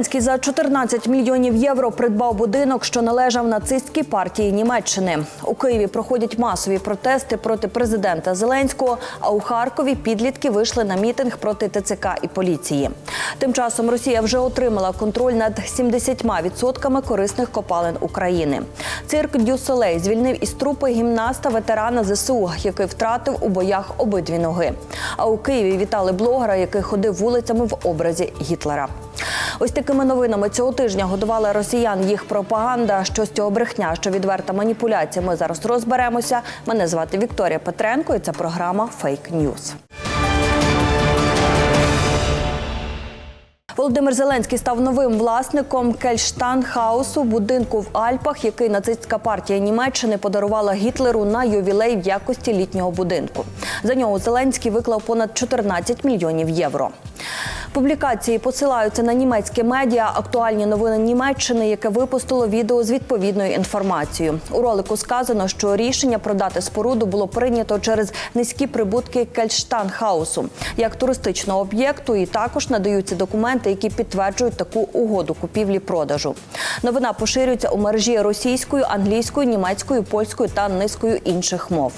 Зеленський за 14 мільйонів євро придбав будинок, що належав нацистській партії Німеччини. У Києві проходять масові протести проти президента Зеленського. А у Харкові підлітки вийшли на мітинг проти ТЦК і поліції. Тим часом Росія вже отримала контроль над 70% корисних копалин України. Цирк Дю Солей звільнив із трупи гімнаста ветерана ЗСУ, який втратив у боях обидві ноги. А у Києві вітали блогера, який ходив вулицями в образі Гітлера. Ось такими новинами цього тижня годувала росіян їх пропаганда. Що з цього брехня, що відверта маніпуляція. Ми зараз розберемося. Мене звати Вікторія Петренко, і це програма Фейк Ньюз. Володимир Зеленський став новим власником Кельштанхаусу, будинку в Альпах, який нацистська партія Німеччини подарувала Гітлеру на ювілей в якості літнього будинку. За нього Зеленський виклав понад 14 мільйонів євро. Публікації посилаються на німецькі медіа, актуальні новини Німеччини, яке випустило відео з відповідною інформацією. У ролику сказано, що рішення продати споруду було прийнято через низькі прибутки Кельштанхаусу як туристичного об'єкту, і також надаються документи, які підтверджують таку угоду купівлі-продажу. Новина поширюється у мережі російською, англійською, німецькою, польською та низкою інших мов.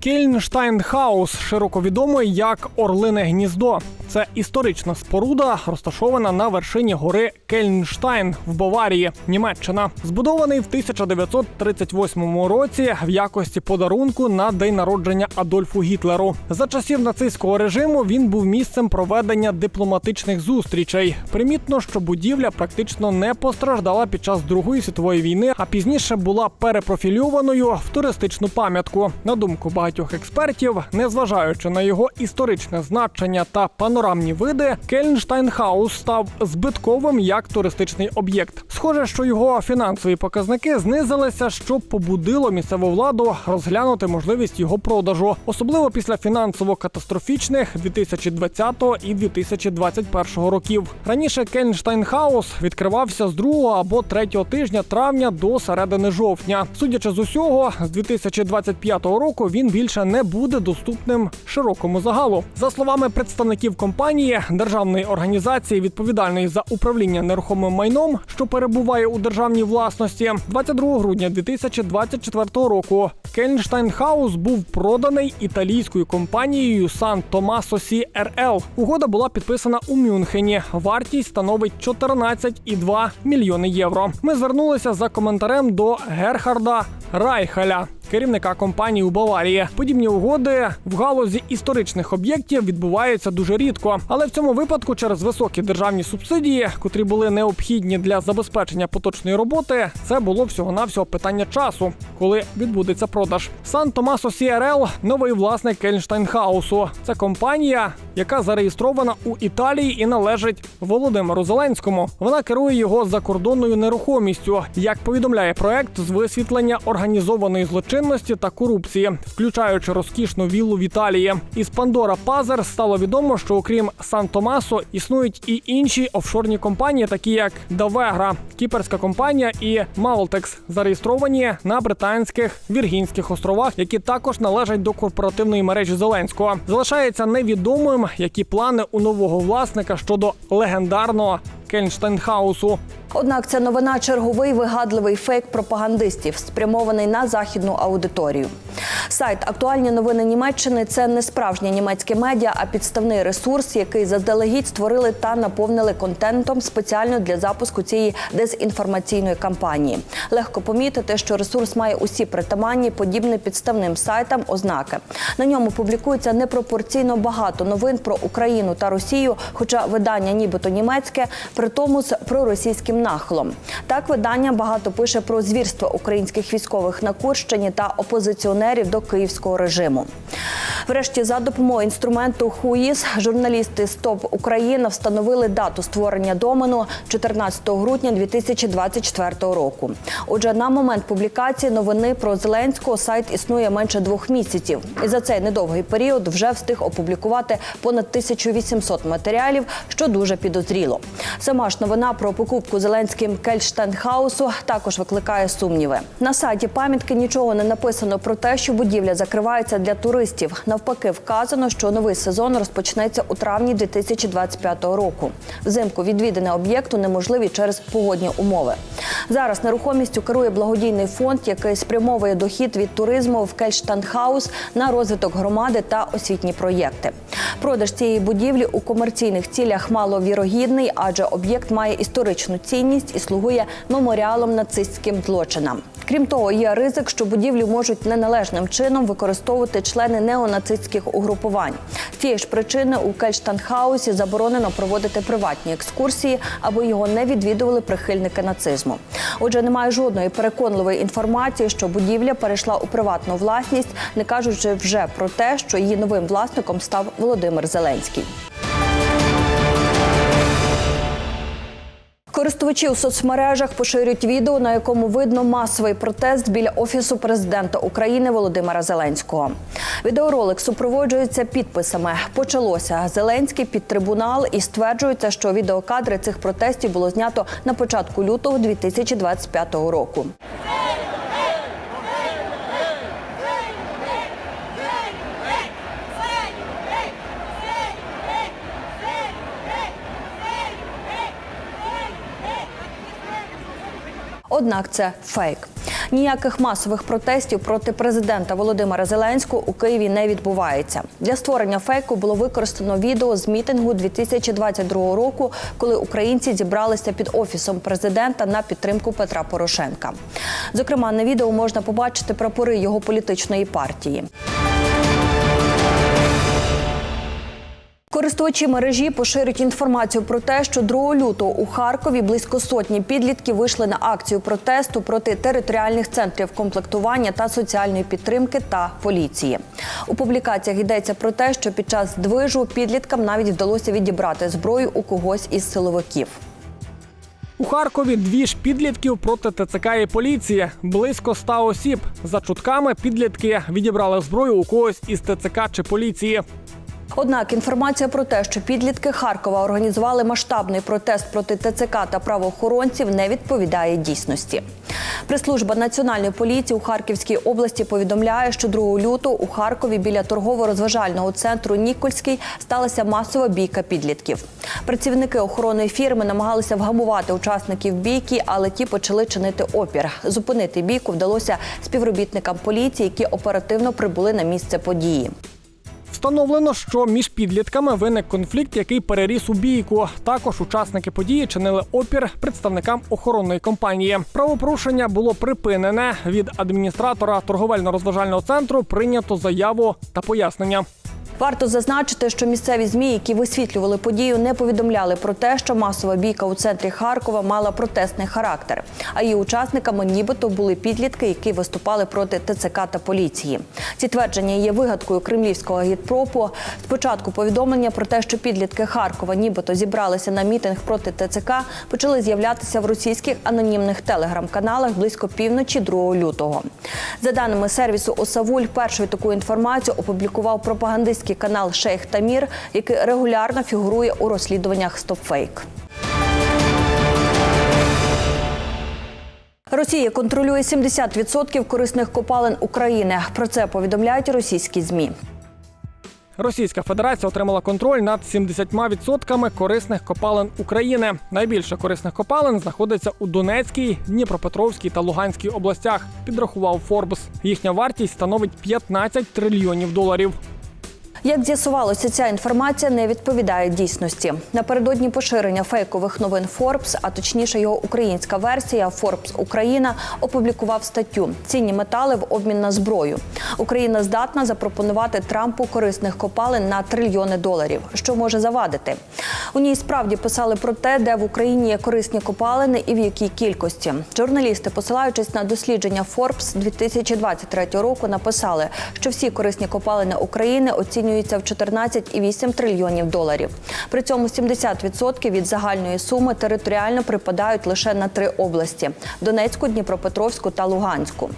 Кельнштайнхаус, широко відомий як Орлине гніздо. Це історична споруда, розташована на вершині гори Кельнштайн в Баварії, Німеччина. Збудований в 1938 році в якості подарунку на день народження Адольфу Гітлеру. За часів нацистського режиму він був місцем проведення дипломатичних зустрічей. Примітно, що будівля практично не постраждала під час Другої світової війни, а пізніше була перепрофільованою в туристичну пам'ятку. На думку багатьох експертів, незважаючи на його історичне значення та панорамні види, Кельнштайнхаус став збитковим як туристичний об'єкт. Схоже, що його фінансові показники знизилися, що побудило місцеву владу розглянути можливість його продажу, особливо після фінансово-катастрофічних 2020 і 2021 років. Раніше Кельнштайнхаус відкривався з 2 або 3 тижня травня до середини жовтня. Судячи з усього, з 2025 року він більше не буде доступним широкому загалу. За словами представників компанії, державної організації, відповідальної за управління нерухомим майном, що перебуває у державній власності, 22 грудня 2024 року Кельнштайнхаус був проданий італійською компанією Сан Томасо Сі РЛ. Угода була підписана у Мюнхені. Вартість становить 14,2 мільйони євро. Ми звернулися за коментарем до Герхарда Райхаля. Керівника компанії у Баварії подібні угоди в галузі історичних об'єктів відбуваються дуже рідко, але в цьому випадку через високі державні субсидії, котрі були необхідні для забезпечення поточної роботи, це було всього навсього питання часу, коли відбудеться продаж. Сан Томасо Сіарел новий власник Кельнштайнхаусу. Це компанія, яка зареєстрована у Італії і належить Володимиру Зеленському. Вона керує його закордонною нерухомістю. Як повідомляє проект з висвітлення організованої злочинності та корупції, включаючи розкішну віллу в Італії. Із Пандора Пазер стало відомо, що окрім Сан Томасо існують і інші офшорні компанії, такі як Давегра, Кіперська компанія і Малтекс, зареєстровані на британських Віргінських островах, які також належать до корпоративної мережі Зеленського. Залишається невідомим, які плани у нового власника щодо легендарного Кельнштейнхаусу. Однак ця новина черговий вигадливий фейк пропагандистів, спрямований на західну аудиторію. Сайт Актуальні новини Німеччини це не справжнє німецьке медіа, а підставний ресурс, який заздалегідь створили та наповнили контентом спеціально для запуску цієї дезінформаційної кампанії. Легко помітити, що ресурс має усі притаманні подібні підставним сайтам ознаки. На ньому публікується непропорційно багато новин про Україну та Росію, хоча видання, нібито німецьке, при тому з проросійським нахилом. Так видання багато пише про звірства українських військових на Курщині та опозиціонерів до київського режиму. Врешті, за допомогою інструменту ХУІС, журналісти СТОП Україна встановили дату створення домену 14 грудня 2024 року. Отже, на момент публікації новини про Зеленського сайт існує менше двох місяців, і за цей недовгий період вже встиг опублікувати понад 1800 матеріалів, що дуже підозріло. Сама ж новина про покупку Зеленським Кельштенхаусу також викликає сумніви. На сайті пам'ятки нічого не написано про те, що будівля закривається для туристів. Навпаки, вказано, що новий сезон розпочнеться у травні 2025 року. Взимку відвідини об'єкту неможливі через погодні умови. Зараз нерухомістю керує благодійний фонд, який спрямовує дохід від туризму в Кельштанхаус на розвиток громади та освітні проєкти. Продаж цієї будівлі у комерційних цілях маловірогідний, адже об'єкт має історичну цінність і слугує меморіалом нацистським злочинам. Крім того, є ризик, що будівлю можуть неналежним чином використовувати члени неонацистських угрупувань. З цієї ж причини у Кельштанхаусі заборонено проводити приватні екскурсії, аби його не відвідували прихильники нацизму. Отже, немає жодної переконливої інформації, що будівля перейшла у приватну власність, не кажучи вже про те, що її новим власником став Володимир Зеленський. Користувачі у соцмережах поширюють відео, на якому видно масовий протест біля офісу президента України Володимира Зеленського. Відеоролик супроводжується підписами. Почалося Зеленський під трибунал і стверджується, що відеокадри цих протестів було знято на початку лютого 2025 року. Однак це фейк. Ніяких масових протестів проти президента Володимира Зеленського у Києві не відбувається. Для створення фейку було використано відео з мітингу 2022 року, коли українці зібралися під офісом президента на підтримку Петра Порошенка. Зокрема, на відео можна побачити прапори його політичної партії. Користувачі мережі поширюють інформацію про те, що 2 лютого у Харкові близько сотні підлітків вийшли на акцію протесту проти територіальних центрів комплектування та соціальної підтримки та поліції. У публікаціях йдеться про те, що під час движу підліткам навіть вдалося відібрати зброю у когось із силовиків. У Харкові дві ж підлітків проти ТЦК і поліції. Близько ста осіб. За чутками підлітки відібрали зброю у когось із ТЦК чи поліції. Однак інформація про те, що підлітки Харкова організували масштабний протест проти ТЦК та правоохоронців, не відповідає дійсності. Прес-служба національної поліції у Харківській області повідомляє, що 2 лютого у Харкові біля торгово-розважального центру Нікольський сталася масова бійка підлітків. Працівники охоронної фірми намагалися вгамувати учасників бійки, але ті почали чинити опір. Зупинити бійку вдалося співробітникам поліції, які оперативно прибули на місце події. Встановлено, що між підлітками виник конфлікт, який переріс у бійку. Також учасники події чинили опір представникам охоронної компанії. Правопорушення було припинене. Від адміністратора торговельно-розважального центру прийнято заяву та пояснення. Варто зазначити, що місцеві змі, які висвітлювали подію, не повідомляли про те, що масова бійка у центрі Харкова мала протестний характер. А її учасниками нібито були підлітки, які виступали проти ТЦК та поліції. Ці твердження є вигадкою кремлівського гідпропу. Спочатку повідомлення про те, що підлітки Харкова нібито зібралися на мітинг проти ТЦК, почали з'являтися в російських анонімних телеграм-каналах близько півночі 2 лютого. За даними сервісу Осавуль, першою таку інформацію опублікував пропагандистський канал Шейх Тамір, який регулярно фігурує у розслідуваннях StopFake. Росія контролює 70% корисних копалин України. Про це повідомляють російські змі. Російська Федерація отримала контроль над 70% корисних копалин України. Найбільше корисних копалин знаходиться у Донецькій, Дніпропетровській та Луганській областях. Підрахував Форбс. Їхня вартість становить 15 трильйонів доларів. Як з'ясувалося, ця інформація не відповідає дійсності. Напередодні поширення фейкових новин Forbes, а точніше його українська версія Forbes Україна опублікував статтю Цінні метали в обмін на зброю. Україна здатна запропонувати Трампу корисних копалин на трильйони доларів, що може завадити. У ній справді писали про те, де в Україні є корисні копалини і в якій кількості. Журналісти, посилаючись на дослідження Forbes 2023 року, написали, що всі корисні копалини України оцінюються в 14,8 трильйонів доларів. При цьому 70% від загальної суми територіально припадають лише на три області: Донецьку, Дніпропетровську та Луганську.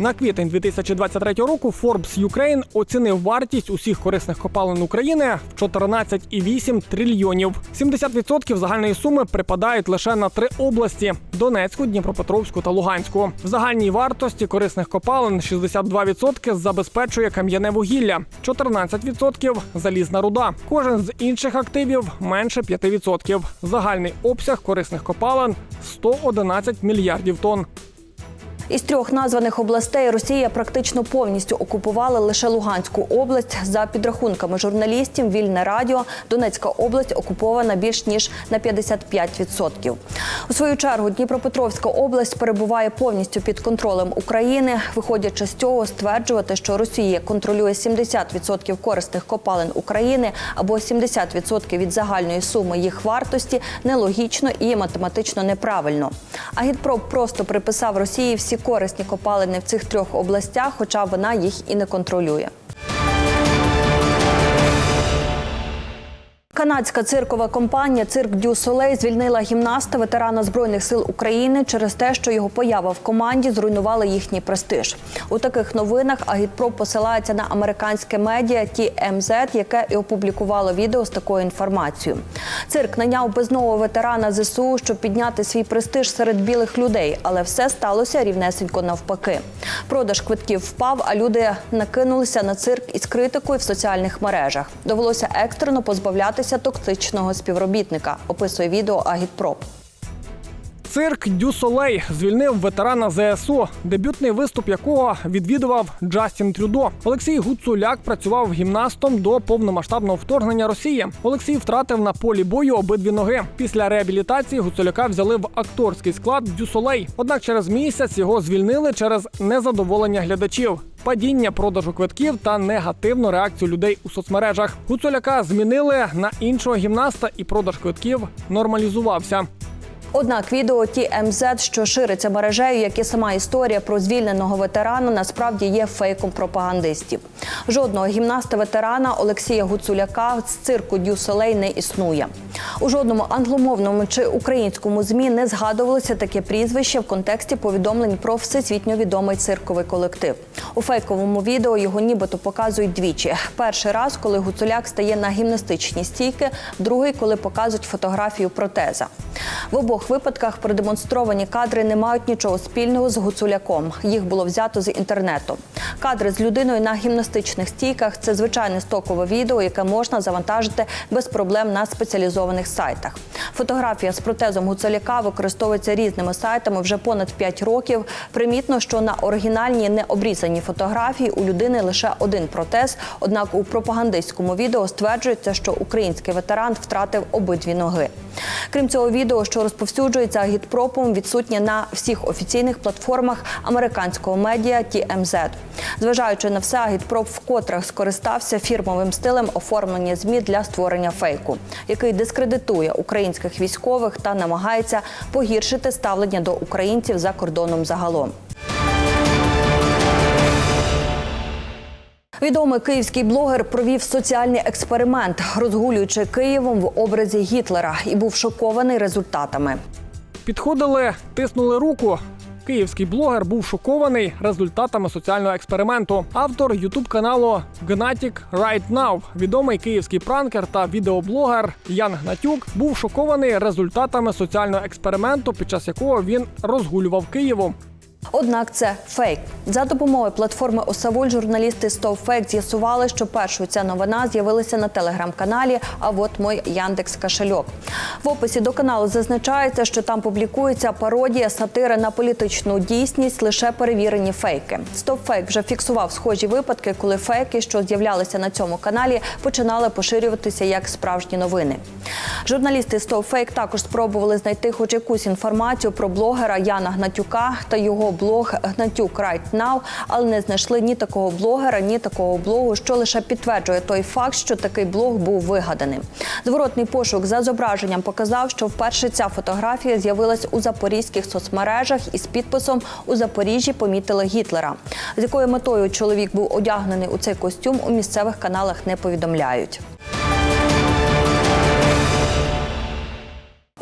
На квітень 2023 року Forbes Ukraine оцінив вартість усіх корисних копалин України в 14,8 трильйонів. 70% загальної суми припадають лише на три області: Донецьку, Дніпропетровську та Луганську. В загальній вартості корисних копалин 62% забезпечує кам'яне вугілля, 14% – залізна руда. Кожен з інших активів менше 5%. Загальний обсяг корисних копалин 111 мільярдів тонн. Із трьох названих областей Росія практично повністю окупувала лише Луганську область. За підрахунками журналістів, вільне радіо Донецька область окупована більш ніж на 55%. У свою чергу Дніпропетровська область перебуває повністю під контролем України. Виходячи з цього, стверджувати, що Росія контролює 70% корисних копалин України або 70% від загальної суми їх вартості нелогічно і математично неправильно. Агітпроп просто приписав Росії всі корисні копалини в цих трьох областях, хоча вона їх і не контролює. Канадська циркова компанія Цирк Дю Солей звільнила гімнаста ветерана збройних сил України через те, що його поява в команді зруйнувала їхній престиж. У таких новинах Агітпро посилається на американське медіа TMZ, яке і опублікувало відео з такою інформацією. Цирк наняв безного ветерана ЗСУ, щоб підняти свій престиж серед білих людей, але все сталося рівнесенько навпаки. Продаж квитків впав, а люди накинулися на цирк із критикою в соціальних мережах. Довелося екстрено позбавлятися токсичного співробітника. Описує відео Агітпроп. Цирк Дю Солей звільнив ветерана ЗСУ, дебютний виступ якого відвідував Джастін Трюдо. Олексій Гуцуляк працював гімнастом до повномасштабного вторгнення Росії. Олексій втратив на полі бою обидві ноги. Після реабілітації Гуцуляка взяли в акторський склад Дю Солей. Однак через місяць його звільнили через незадоволення глядачів. Падіння продажу квитків та негативну реакцію людей у соцмережах. Гуцуляка змінили на іншого гімнаста, і продаж квитків нормалізувався. Однак відео TMZ, що шириться мережею, як і сама історія про звільненого ветерана, насправді є фейком пропагандистів. Жодного гімнаста-ветерана Олексія Гуцуляка з цирку Дю Солей не існує. У жодному англомовному чи українському змі не згадувалося таке прізвище в контексті повідомлень про всесвітньо відомий цирковий колектив. У фейковому відео його нібито показують двічі: перший раз, коли Гуцуляк стає на гімнастичні стійки, другий, коли показують фотографію протеза. В обох випадках продемонстровані кадри не мають нічого спільного з гуцуляком. Їх було взято з інтернету. Кадри з людиною на гімнастичних стійках це звичайне стокове відео, яке можна завантажити без проблем на спеціалізованих сайтах. Фотографія з протезом гуцуляка використовується різними сайтами вже понад 5 років. Примітно, що на оригінальній необрізаній фотографії у людини лише один протез. Однак у пропагандистському відео стверджується, що український ветеран втратив обидві ноги. Крім цього, відео, що розповсюджується агітпропом, відсутнє на всіх офіційних платформах американського медіа TMZ. Зважаючи на все, агітпроп вкотре скористався фірмовим стилем оформлення змі для створення фейку, який дискредитує українських військових та намагається погіршити ставлення до українців за кордоном загалом. Відомий київський блогер провів соціальний експеримент, розгулюючи Києвом в образі Гітлера, і був шокований результатами. Підходили, тиснули руку. Київський блогер був шокований результатами соціального експерименту. Автор ютуб каналу Гнатік Right Now, відомий київський пранкер та відеоблогер Ян Гнатюк, був шокований результатами соціального експерименту, під час якого він розгулював Києвом. Однак це фейк. За допомогою платформи Осавуль журналісти StopFake з'ясували, що першою ця новина з'явилася на телеграм-каналі. А от мой Яндекс Кашельок. В описі до каналу зазначається, що там публікується пародія сатири на політичну дійсність, лише перевірені фейки. StopFake вже фіксував схожі випадки, коли фейки, що з'являлися на цьому каналі, починали поширюватися як справжні новини. Журналісти StopFake також спробували знайти хоч якусь інформацію про блогера Яна Гнатюка та його блог Гнатюк Right Now, але не знайшли ні такого блогера, ні такого блогу, що лише підтверджує той факт, що такий блог був вигаданий. Зворотний пошук за зображенням показав, що вперше ця фотографія з'явилась у запорізьких соцмережах із підписом у Запоріжжі помітили Гітлера. З якою метою чоловік був одягнений у цей костюм у місцевих каналах не повідомляють.